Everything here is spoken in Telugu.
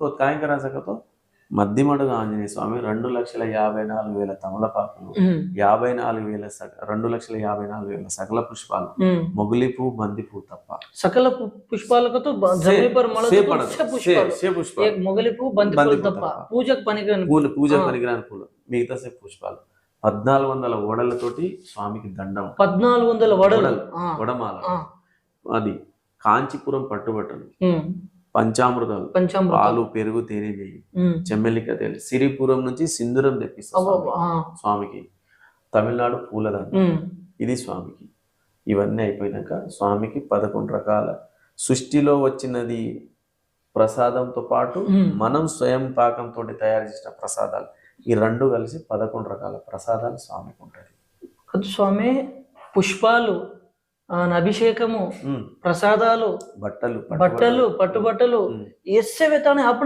తో కాయంకరా సఖతో మధ్యమడుగు ఆంజనేయ స్వామి రెండు లక్షల యాభై నాలుగు వేల తమలపాకులు యాభై నాలుగు వేల రెండు లక్షల యాభై నాలుగు వేల సకల పుష్పాలు. మొగిలి పువ్వు బంతి పువ్వు తప్ప. సకల పుష్పాలతో మొగలి పువ్వు తప్ప. పూజకు పనికిరాని పూలు. పనికిరాని మిగతా సే పుష్పాలు. పద్నాలుగు వందల ఓడలతోటి స్వామికి దండం. పద్నాలుగు వందల వడలు. ఆ, వడమాల. అది కాంచీపురం పట్టుబట్టలు. పంచామృతాలు. పాలు పెరుగు తేనె నెయ్యి. చెమ్మెల్లిక తేలి సిరిపురం నుంచి సింధూరం తెప్పిస్తాం స్వామికి. తమిళనాడు పూలదండ. ఉమ్, ఇది స్వామికి. ఇవన్నీ అయిపోయినాక స్వామికి పదకొండు రకాల సృష్టిలో వచ్చినది ప్రసాదంతో పాటు. మనం స్వయం పాకంతో తయారు చేసిన ప్రసాదాలు. ఈ రెండు కలిసి పదకొండు రకాల ప్రసాదాలు స్వామికి ఉంటాయి. స్వామి పుష్పాలు అభిషేకము. ప్రసాదాలు బట్టలు బట్టలు పట్టుబట్టలు. ఎస్సే వెతానే అప్పుడు